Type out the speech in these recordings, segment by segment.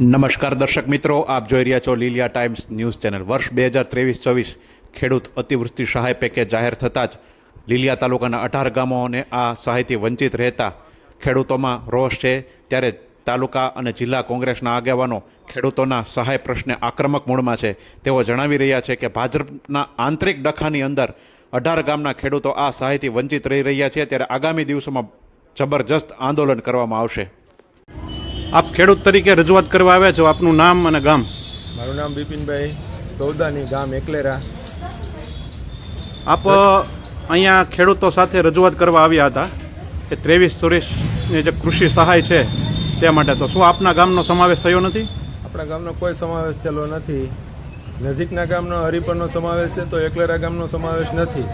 નમસ્કાર દર્શક મિત્રો, આપ જોઈ રહ્યા છો લીલિયા ટાઈમ્સ ન્યૂઝ ચેનલ. વર્ષ બે હજાર ત્રેવીસ ચોવીસ ખેડૂત અતિવૃષ્ટિ સહાય પેકેજ જાહેર થતાં જ લીલિયા તાલુકાના અઢાર ગામોને આ સહાયથી વંચિત રહેતા ખેડૂતોમાં રોષ છે. ત્યારે તાલુકા અને જિલ્લા કોંગ્રેસના આગેવાનો ખેડૂતોના સહાય પ્રશ્ને આક્રમક મૂળમાં છે. તેઓ જણાવી રહ્યા છે કે ભાજપના આંતરિક ડખાની અંદર અઢાર ગામના ખેડૂતો આ સહાયથી વંચિત રહી રહ્યા છે. ત્યારે આગામી દિવસોમાં જબરજસ્ત આંદોલન કરવામાં આવશે. આપ ખેડૂત તરીકે રજૂઆત કરવા આવ્યા છો. આપનું નામ અને ગામ? મારું નામ બિપિનભાઈ ગૌદાની ગામ એકલેરા. આપ અહીંયા ખેડૂતો સાથે રજૂઆત કરવા આવ્યા હતા કે ત્રેવીસ ચોવીસની જે કૃષિ સહાય છે તે માટે. તો શું આપના ગામનો સમાવેશ થયો નથી? આપણા ગામનો કોઈ સમાવેશ થયેલો નથી. નજીકના ગામનો હરિપરનો સમાવેશ છે તો એકલેરા ગામનો સમાવેશ નથી.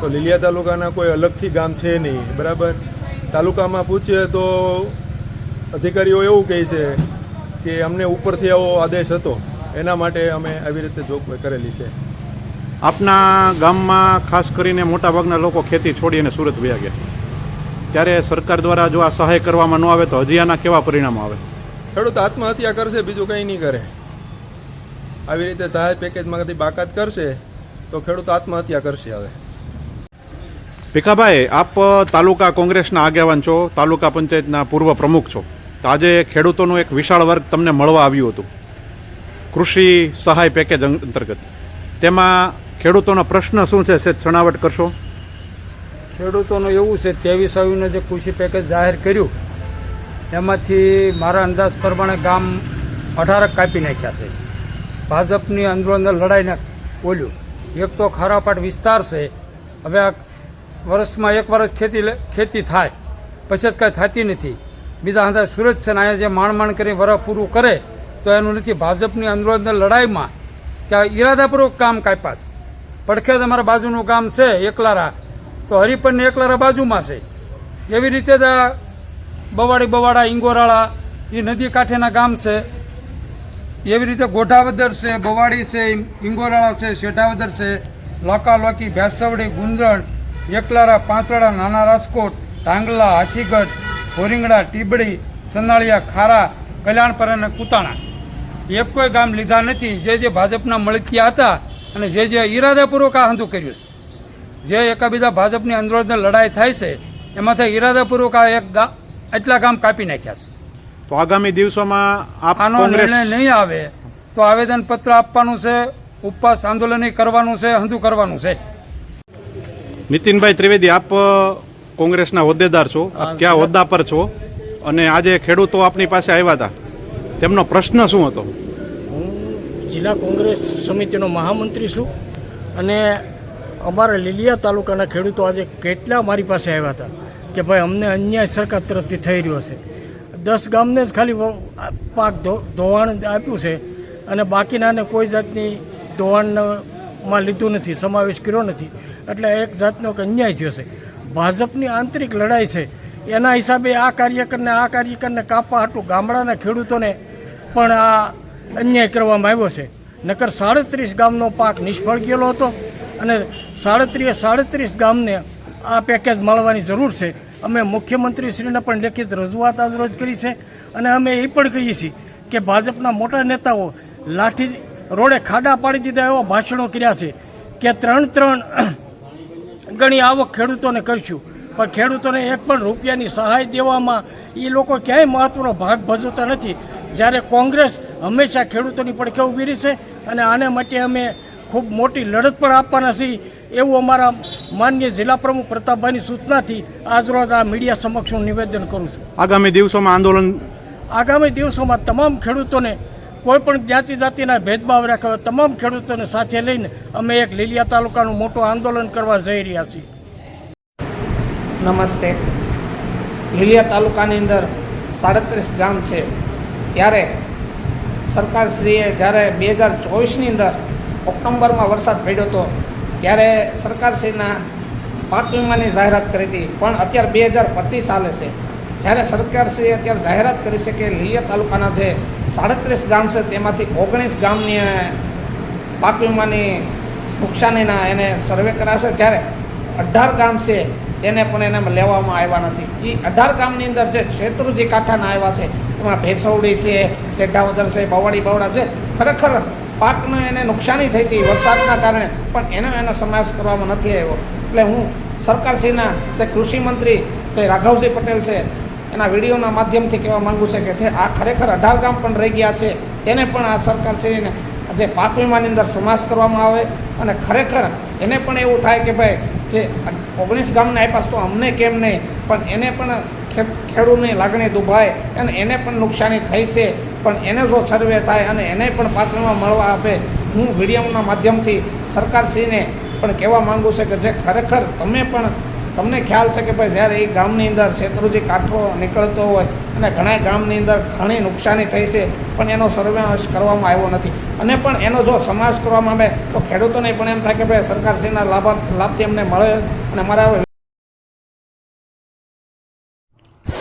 તો લીલિયા તાલુકાના કોઈ અલગથી ગામ છે નહીં. બરાબર? તાલુકામાં પૂછીએ તો અધિકારીઓ એવું કહે છે કે અમને ઉપરથી આવો આદેશ હતો. એના માટે અમે આવી રીતે જોગવાઈ કરેલી છે. આપના ગામમાં ખાસ કરીને મોટાભાગના લોકો ખેતી છોડી અને સુરત વ્યા ગયા. ત્યારે સરકાર દ્વારા જો આ સહાય કરવામાં ન આવે તો હજી આના કેવા પરિણામો આવે? ખેડૂત આત્મહત્યા કરશે બીજું કંઈ નહીં કરે. આવી રીતે સહાય પેકેજમાંથી બાકાત કરશે તો ખેડૂત આત્મહત્યા કરશે હવે. ભીખાભાઈ આપ તાલુકા કોંગ્રેસના આગેવાન છો તાલુકા પંચાયતના પૂર્વ પ્રમુખ છો. તો આજે ખેડૂતોનું એક વિશાળ વર્ગ તમને મળવા આવ્યું હતું. કૃષિ સહાય પેકેજ અંતર્ગત. તેમાં ખેડૂતોનો પ્રશ્ન શું છે સેજ છણાવટ કરશો? ખેડૂતોનું એવું છે, ત્રેવીસ આવીને જે કૃષિ પેકેજ જાહેર કર્યું, એમાંથી મારા અંદાજ પ્રમાણે ગામ અઢારક કાપી નાખ્યા છે. ભાજપની અંદરો અંદર લડાઈને બોલ્યું. એક તો ખારાપાટ વિસ્તાર છે, હવે આ વર્ષમાં એક વર્ષ ખેતી ખેતી થાય, પછી જ કાંઈ થતી નથી. બીજા અંદર સુરત છે ને અહીંયા જે માણ માણ કરી વરફ પૂરું કરે, તો એનું નથી. ભાજપની અંદરો લડાઈમાં કે ઈરાદાપૂર્વક કામ કાપાસ પડખે તમારા બાજુનું ગામ છે, એકલારા. તો હરિપનને એકલારા બાજુમાં છે. એવી રીતે જ બવાડી બવાડા, ઇંગોરાળા, એ નદી કાંઠેના ગામ છે. એવી રીતે ગોઢાવદર છે, બવાડી છે, ઇંગોરાળા છે શેઢાવદર છે લોકા લોકી ભેંસવડી, ગુંદરણ, એકલારા પાંચરાળા નાના રાજકોટ ઢાંગલા હાથીગઢ ભોરીંગડા ટીબડી સનાળિયા ખારા કલ્યાણપર અને કુતાણા. એક કોઈ ગામ લીધા નથી. જે જે ભાજપના મળતિયા હતા અને જે જે ઈરાદાપૂર્વક આ હંધું કર્યું છે. જે એકાબીજા ભાજપની અંદરો લડાઈ થાય છે એમાંથી ઈરાદાપૂર્વક આ એક એટલા ગામ કાપી નાખ્યા છે. તો આગામી દિવસોમાં આપ આનો નિર્ણય નહીં આવે તો આવેદનપત્ર આપવાનું છે ઉપવાસ આંદોલન કરવાનું છે હંધું કરવાનું છે. નીતિનભાઈ ત્રિવેદી આપ કોંગ્રેસના હોદ્દેદાર છો આપ ક્યાં હોદ્દા પર છો અને આજે ખેડૂતો આપની પાસે આવ્યા હતા. તેમનો પ્રશ્ન શું હતો? હું જિલ્લા કોંગ્રેસ સમિતિનો મહામંત્રી છું અને અમારા લીલિયા તાલુકાના ખેડૂતો આજે કેટલા મારી પાસે આવ્યા હતા કે ભાઈ અમને અન્યાય સરકાર તરફથી થઈ રહ્યો છે. દસ ગામને જ ખાલી પાક ધોવાણ આપ્યું છે અને બાકીનાને કોઈ જાતની ધોવાણમાં લીધું નથી સમાવેશ કર્યો નથી. એટલે એક જાતનો એક અન્યાય થયો છે. ભાજપની આંતરિક લડાઈ છે. એના હિસાબે આ કાર્યકરને આ કાર્યકરને કાપવા હાટું ગામડાના ખેડૂતોને પણ આ અન્યાય કરવામાં આવ્યો છે. નકર સાડત્રીસ ગામનો પાક નિષ્ફળ ગયેલો હતો અને સાડત્રીસ સાડત્રીસ ગામને આ પેકેજ મળવાની જરૂર છે. અમે મુખ્યમંત્રીશ્રીને પણ લેખિત રજૂઆત આજ રોજ કરી છે અને અમે એ પણ કહીએ છીએ કે ભાજપના મોટા નેતાઓ લાઠી રોડે ખાડા પાડી દીધા એવા ભાષણો કર્યા છે કે ત્રણ ત્રણ ઘણી આવક ખેડૂતોને કરશું. પણ ખેડૂતોને એક પણ રૂપિયાની સહાય દેવામાં એ લોકો ક્યાંય મહત્ત્વનો ભાગ ભજવતા નથી. જ્યારે કોંગ્રેસ હંમેશા ખેડૂતોની પડખે ઊભી રહી છે અને આને માટે અમે ખૂબ મોટી લડત પણ આપવાના છીએ. એવું અમારા માન્ય જિલ્લા પ્રમુખ પ્રતાપભાઈની સૂચનાથી આજરોજ આ મીડિયા સમક્ષ હું નિવેદન કરું છું. આગામી દિવસોમાં આંદોલન આગામી દિવસોમાં તમામ ખેડૂતોને કોઈ પણ જ્ઞાતિ જાતિના ભેદભાવ રાખ્યા તમામ ખેડૂતોને સાથે લઈને અમે એક લીલિયા તાલુકાનું મોટું આંદોલન કરવા જઈ રહ્યા છીએ. નમસ્તે. લીલિયા તાલુકાની અંદર સાડત્રીસ ગામ છે. ત્યારે સરકારશ્રીએ જ્યારે બે હજાર ચોવીસની અંદર ઓક્ટોબરમાં વરસાદ પડ્યો હતો, ત્યારે સરકારશ્રીના પાક વીમાની જાહેરાત કરી હતી. પણ અત્યારે બે હજાર પચીસ ચાલે છે. જ્યારે સરકારશ્રીએ અત્યારે જાહેરાત કરી છે કે લીય તાલુકાના જે સાડત્રીસ ગામ છે તેમાંથી ઓગણીસ ગામની પાક વીમાની નુકસાનીના એને સર્વે કરાવશે. જ્યારે અઢાર ગામ છે તેને પણ એને લેવામાં આવ્યા નથી. એ અઢાર ગામની અંદર જે શેત્રુજી કાંઠાના આવ્યા છે, એમાં ભેસવડી છે સેઢાવદર છે બવાડી બાવડા છે, ખરેખર પાકને એને નુકસાની થઈ હતી વરસાદના કારણે, પણ એનો એનો સમાવેશ કરવામાં નથી આવ્યો. એટલે હું સરકારશ્રીના જે કૃષિ મંત્રી જે રાઘવજી પટેલ છે એના વિડીયોના માધ્યમથી કહેવા માંગુ છે કે જે આ ખરેખર અઢાર ગામ પણ રહી ગયા છે, તેને પણ આ સરકારશ્રીને જે પાક વીમાની અંદર સમાસ કરવામાં આવે અને ખરેખર એને પણ એવું થાય કે ભાઈ, જે ઓગણીસ ગામને આપ્યા તો અમને કેમ નહીં? પણ એને પણ ખેડૂતની લાગણી દુભાય અને એને પણ નુકસાની થઈ છે. પણ એને જો સર્વે થાય અને એને પણ પાક વીમા મળવા આપે, હું વિડીયોના માધ્યમથી સરકારશ્રીને પણ કહેવા માંગુ છું કે જે ખરેખર તમે પણ તમને ખ્યાલ છે કે ભાઈ જ્યારે એ ગામની અંદર શેત્રુજી કાંઠો નીકળતો હોય અને ઘણા ગામની અંદર ઘણી નુકસાની થઈ છે, પણ એનો સર્વેનાશ કરવામાં આવ્યો નથી. અને પણ એનો જો સમાવેશ કરવામાં આવે, તો ખેડૂતોને પણ એમ થાય કે ભાઈ સરકારશ્રીના લાભ લાભથી અમને મળે અને મારા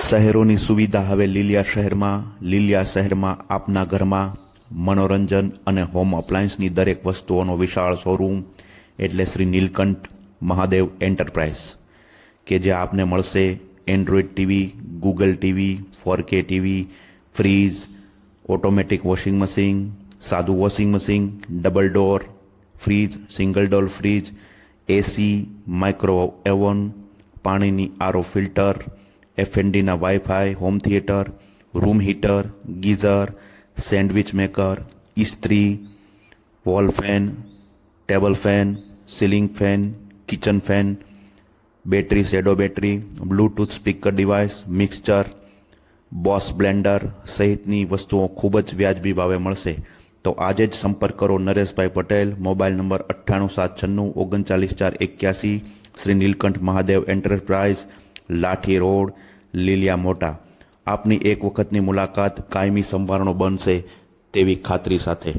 શહેરોની સુવિધા હવે લીલિયા શહેરમાં લીલિયા શહેરમાં, આપના ઘરમાં, મનોરંજન અને હોમ અપ્લાયન્સની દરેક વસ્તુઓનો વિશાળ શોરૂમ એટલે શ્રી નીલકંઠ મહાદેવ એન્ટરપ્રાઇઝ કે જે આપને મળશે Android TV Google TV four K TV fridge automatic washing machine સાદું washing machine double door fridge single door fridge AC micro oven પાણીની RO filter એફએનડીના wifi home theatre room heater geyser sandwich maker ઇસ્ત્રી wall fan table fan ceiling fan kitchen fan battery shadow battery Bluetooth speaker device mixture boss blender સહિતની વસ્તુઓ ખૂબ જ વ્યાજબી ભાવે મળશે. તો આજે જ સંપર્ક કરો નરેશભાઈ પટેલ, મોબાઈલ નંબર અઠ્ઠાણું સાત છન્નું ઓગણચાલીસ ચાર એક્યાસી, શ્રી નીલકંઠ મહાદેવ એન્ટરપ્રાઇઝ, લાઠી રોડ, લીલિયા મોટા. આપની એક વખતની મુલાકાત કાયમી સંભારણો બનશે તેવી ખાતરી સાથે.